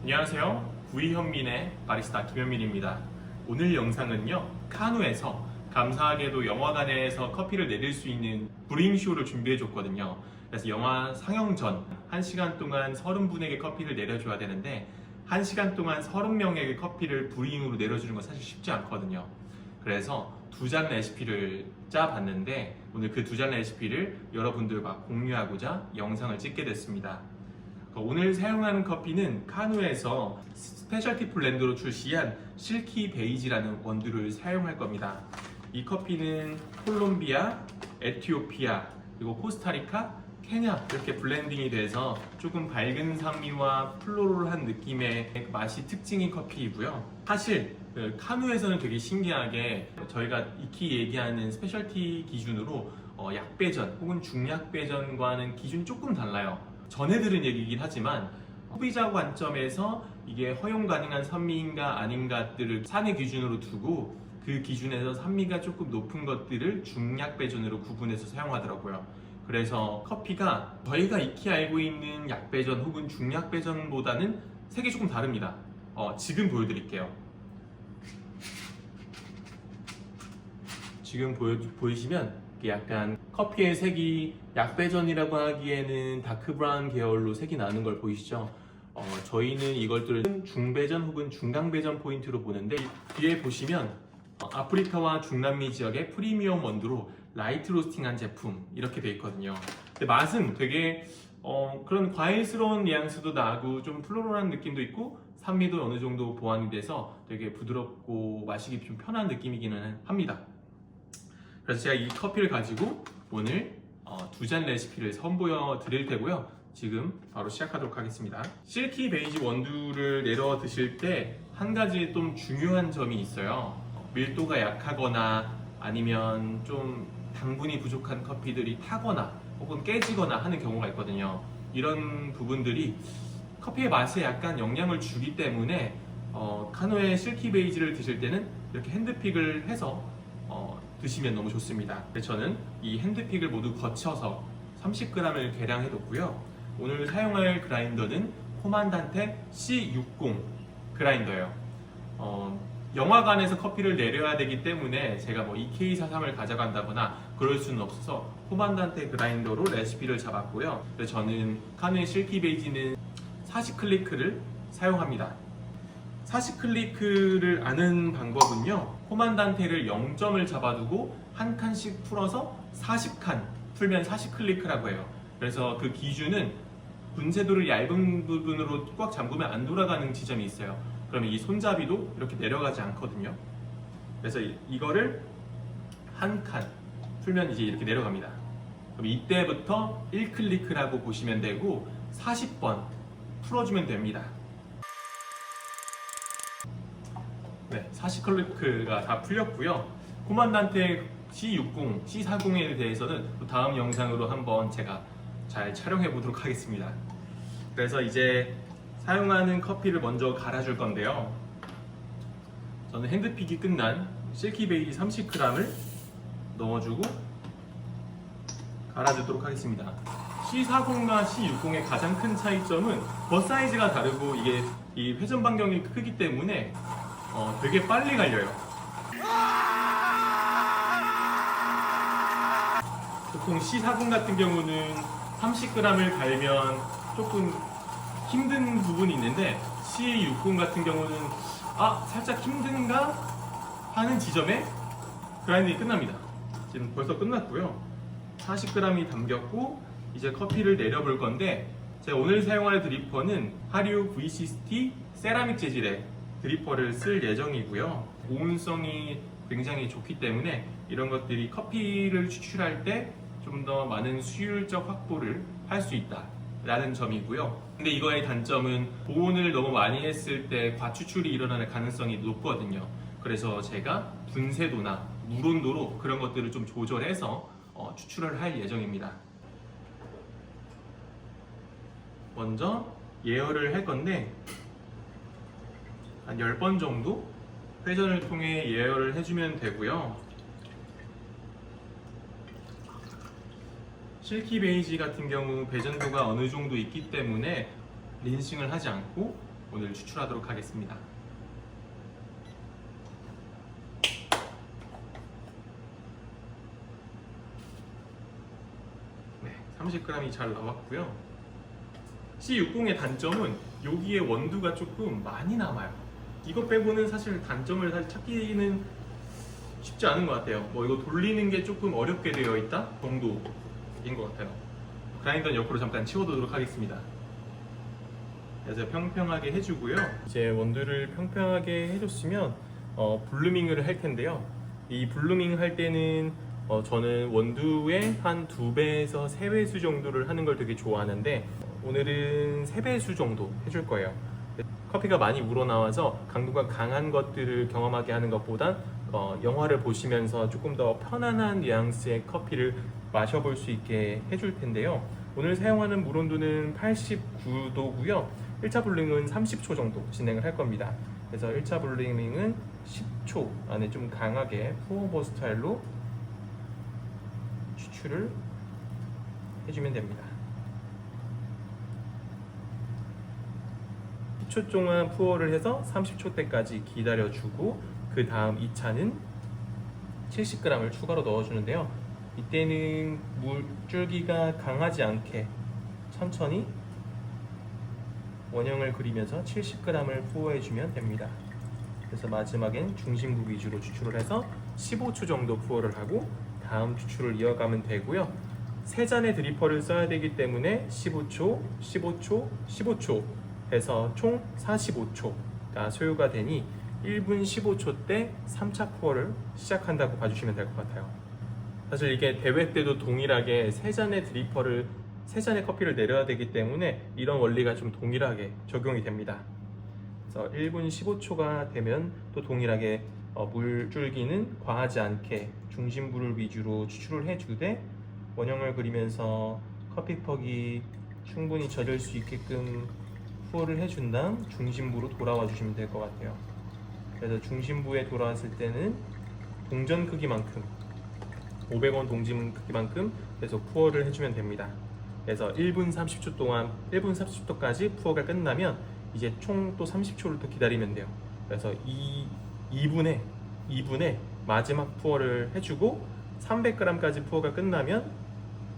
안녕하세요. 구이현민의 바리스타 김현민입니다. 오늘 영상은요, 카누에서 감사하게도 영화관에서 커피를 내릴 수 있는 브링쇼를 준비해줬거든요. 그래서 영화 상영 전 1시간 동안 30분에게 커피를 내려줘야 되는데 1시간 동안 30명에게 커피를 브링으로 내려주는 건 사실 쉽지 않거든요. 그래서 두 잔 레시피를 짜봤는데 오늘 그 두 잔 레시피를 여러분들과 공유하고자 영상을 찍게 됐습니다. 그 오늘 사용하는 커피는 카누에서 스페셜티 블렌드로 출시한 실키 베이지라는 원두를 사용할 겁니다. 이 커피는 콜롬비아, 에티오피아, 그리고 코스타리카, 케냐 이렇게 블렌딩이 돼서 조금 밝은 산미와 플로럴한 느낌의 맛이 특징인 커피이고요. 사실 그 카누에서는 되게 신기하게 저희가 익히 얘기하는 스페셜티 기준으로 어, 약배전 혹은 중약배전과는 기준이 조금 달라요. 전해 들은 얘기이긴 하지만 소비자 관점에서 이게 허용 가능한 산미인가 아닌가들을 산의 기준으로 두고 그 기준에서 산미가 조금 높은 것들을 중약 배전으로 구분해서 사용하더라고요. 그래서 커피가 저희가 익히 알고 있는 약배전 혹은 중약 배전보다는 색이 조금 다릅니다. 어, 지금 보여드릴게요. 지금 보여, 보이시면 약간 커피의 색이 약배전이라고 하기에는 다크 브라운 계열로 색이 나는 걸 보이시죠? 어, 저희는 이것들을 중배전 혹은 중강배전 포인트로 보는데 뒤에 보시면 어, 아프리카와 중남미 지역의 프리미엄 원두로 라이트 로스팅한 제품 이렇게 돼 있거든요. 근데 맛은 되게 어, 그런 과일스러운 뉘앙스도 나고 좀 플로럴한 느낌도 있고 산미도 어느 정도 보완이 돼서 되게 부드럽고 마시기 좀 편한 느낌이기는 합니다. 그래서 제가 이 커피를 가지고 오늘 어, 두잔 레시피를 선보여 드릴 테고요. 지금 바로 시작하도록 하겠습니다. 실키 베이지 원두를 내려 드실 때 한 가지 좀 중요한 점이 있어요. 밀도가 약하거나 아니면 좀 당분이 부족한 커피들이 타거나 혹은 깨지거나 하는 경우가 있거든요. 이런 부분들이 커피의 맛에 약간 영향을 주기 때문에 어, 카노의 실키 베이지를 드실 때는 이렇게 핸드픽을 해서 어, 드시면 너무 좋습니다. 저는 이 핸드픽을 모두 거쳐서 30g을 계량해 뒀고요. 오늘 사용할 그라인더는 코만단테 C60 그라인더예요. 어, 영화관에서 커피를 내려야 되기 때문에 제가 뭐 EK43을 가져간다거나 그럴 수는 없어서 코만단테 그라인더로 레시피를 잡았고요. 저는 카누의 실키 베이지는 40 클리크를 사용합니다. 40클리크를 아는 방법은요. 코만단테를 0점을 잡아두고 한 칸씩 풀어서 40칸 풀면 40클리크라고 해요. 그래서 그 기준은 분쇄도를 얇은 부분으로 꽉 잠그면 안 돌아가는 지점이 있어요. 그러면 이 손잡이도 이렇게 내려가지 않거든요. 그래서 이- 이거를 한 칸 풀면 이제 이렇게 내려갑니다. 그럼 이때부터 1클리크라고 보시면 되고 40번 풀어주면 됩니다. 네, 40클리크가 다 풀렸고요. 코만단테 C60, C40에 대해서는 또 다음 영상으로 한번 제가 잘 촬영해 보도록 하겠습니다. 그래서 이제 사용하는 커피를 먼저 갈아줄 건데요. 저는 핸드픽이 끝난 실키 베이지 30g을 넣어주고 갈아주도록 하겠습니다. C40과 C60의 가장 큰 차이점은 버 사이즈가 다르고 이게 이 회전 반경이 크기 때문에 어, 되게 빨리 갈려요. 보통 C40 같은 경우는 30g을 갈면 조금 힘든 부분이 있는데 C60 같은 경우는 아 살짝 힘든가 하는 지점에 그라인딩이 끝납니다. 지금 벌써 끝났고요. 40g이 담겼고 이제 커피를 내려볼 건데 제가 오늘 사용할 드리퍼는 하류 VCST 세라믹 재질의 드리퍼를 쓸 예정이고요. 보온성이 굉장히 좋기 때문에 이런 것들이 커피를 추출할 때 좀 더 많은 수율적 확보를 할 수 있다. 라는 점이고요. 근데 이거의 단점은 보온을 너무 많이 했을 때 과추출이 일어나는 가능성이 높거든요. 그래서 제가 분쇄도나 물 온도로 그런 것들을 좀 조절해서 어, 추출을 할 예정입니다. 먼저 예열을 할 건데 한 10번 정도 회전을 통해 예열을 해주면 되고요. 실키 베이지 같은 경우 배전도가 어느 정도 있기 때문에 린싱을 하지 않고 오늘 추출하도록 하겠습니다. 네, 30g이 잘 나왔고요. C60의 단점은 여기에 원두가 조금 많이 남아요. 이거 빼고는 사실 단점을 사실 찾기는 쉽지 않은 것 같아요. 뭐 이거 돌리는 게 조금 어렵게 되어 있다 정도인 것 같아요. 그라인더는 옆으로 잠깐 치워두도록 하겠습니다. 그래서 평평하게 해주고요. 이제 원두를 평평하게 해줬으면 어, 블루밍을 할 텐데요. 이 블루밍 할 때는 어, 저는 원두의 한 두 배에서 세 배수 정도를 하는 걸 되게 좋아하는데 오늘은 세 배수 정도 해줄 거예요. 커피가 많이 우러나와서 강도가 강한 것들을 경험하게 하는 것보단 어, 영화를 보시면서 조금 더 편안한 뉘앙스의 커피를 마셔볼 수 있게 해줄 텐데요. 오늘 사용하는 물 온도는 89도고요. 1차 블링은 30초 정도 진행을 할 겁니다. 그래서 1차 블링은 10초 안에 좀 강하게 포어버 스타일로 추출을 해주면 됩니다. 10초 동안 푸어를 해서 30초 때까지 기다려주고 그 다음 2차는 70g을 추가로 넣어주는데요. 이때는 물줄기가 강하지 않게 천천히 원형을 그리면서 70g을 푸어해주면 됩니다. 그래서 마지막엔 중심부 위주로 추출을 해서 15초 정도 푸어를 하고 다음 추출을 이어가면 되고요. 세 잔의 드리퍼를 써야 되기 때문에 15초, 15초, 15초 해서 총 45초가 소요가 되니 1분 15초 때 3차 푸어를 시작한다고 봐주시면 될 것 같아요. 사실 이게 대회 때도 동일하게 세 잔의 드리퍼를 세 잔의 커피를 내려야 되기 때문에 이런 원리가 좀 동일하게 적용이 됩니다. 그래서 1분 15초가 되면 또 동일하게 어, 물줄기는 과하지 않게 중심부를 위주로 추출을 해주되 원형을 그리면서 커피퍽이 충분히 젖을 수 있게끔 푸어를 해준 다음 중심부로 돌아와 주시면 될 것 같아요. 그래서 중심부에 돌아왔을 때는 동전 크기만큼 500원 동전 크기만큼 그래서 푸어를 해주면 됩니다. 그래서 1분 30초 동안 1분 30초까지 푸어가 끝나면 이제 총 또 30초를 또 기다리면 돼요. 그래서 이 2분에 2분에 마지막 푸어를 해주고 300g까지 푸어가 끝나면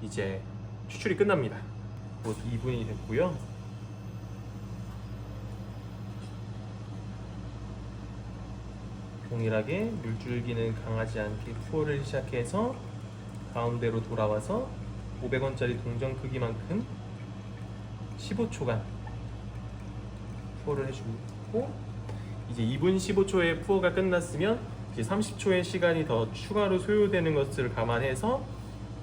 이제 추출이 끝납니다. 곧 2분이 됐고요. 동일하게 물줄기는 강하지 않게 푸어를 시작해서 가운데로 돌아와서 500원짜리 동전 크기만큼 15초간 푸어를 해주고 이제 2분 15초의 푸어가 끝났으면 이제 30초의 시간이 더 추가로 소요되는 것을 감안해서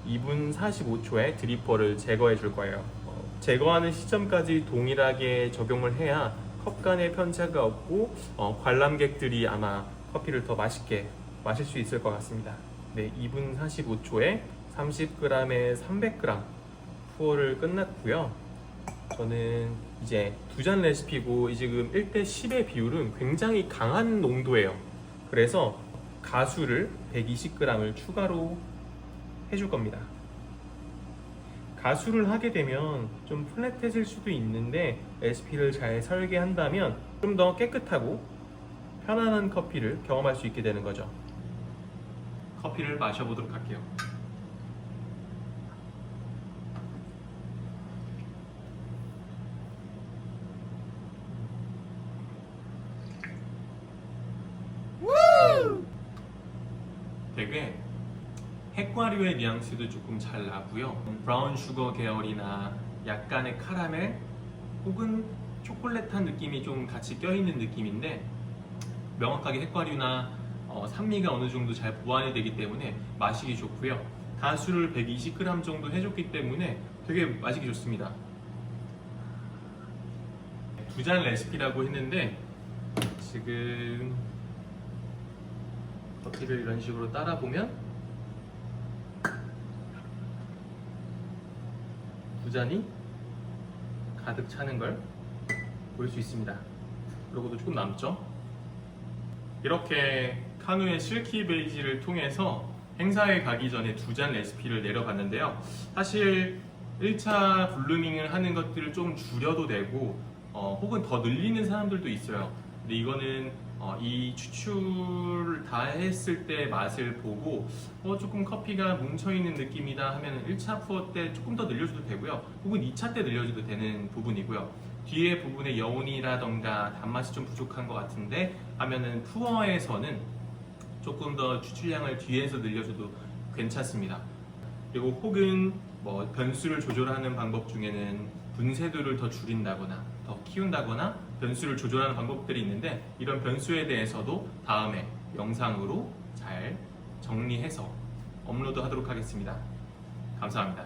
2분 45초에 드리퍼를 제거해 줄 거예요. 어, 제거하는 시점까지 동일하게 적용을 해야 컵 간의 편차가 없고 어, 관람객들이 아마 커피를 더 맛있게 마실 수 있을 것 같습니다. 네, 2분 45초에 30g에 300g 푸어를 끝났고요. 저는 이제 두 잔 레시피고 지금 1대 10의 비율은 굉장히 강한 농도예요. 그래서 가수를 120g을 추가로 해줄 겁니다. 가수를 하게 되면 좀 플랫해질 수도 있는데 레시피를 잘 설계한다면 좀 더 깨끗하고 편안한 커피를 경험할 수 있게 되는 거죠. 커피를 마셔보도록 할게요. 되게 핵과류의 뉘앙스도 조금 잘 나고요. 브라운 슈거 계열이나 약간의 카라멜 혹은 초콜릿한 느낌이 좀 같이 껴있는 느낌인데 명확하게 핵과류나 어, 산미가 어느 정도 잘 보완이 되기 때문에 마시기 좋고요. 가수를 120g 정도 해줬기 때문에 되게 마시기 좋습니다. 두 잔 레시피라고 했는데 지금 커피를 이런 식으로 따라 보면 두 잔이 가득 차는 걸 볼 수 있습니다. 그러고도 조금 남죠? 이렇게 카누의 실키 베이지를 통해서 행사에 가기 전에 두 잔 레시피를 내려봤는데요. 사실 1차 블루밍을 하는 것들을 좀 줄여도 되고 어, 혹은 더 늘리는 사람들도 있어요. 근데 이거는 어, 이 추출을 다 했을 때 맛을 보고 어, 조금 커피가 뭉쳐있는 느낌이다 하면 1차 푸어 때 조금 더 늘려줘도 되고요. 혹은 2차 때 늘려줘도 되는 부분이고요. 뒤에 부분에 여운이라던가 단맛이 좀 부족한 것 같은데 하면은 푸어에서는 조금 더 추출량을 뒤에서 늘려줘도 괜찮습니다. 그리고 혹은 뭐 변수를 조절하는 방법 중에는 분쇄도를 더 줄인다거나 더 키운다거나 변수를 조절하는 방법들이 있는데 이런 변수에 대해서도 다음에 영상으로 잘 정리해서 업로드 하도록 하겠습니다. 감사합니다.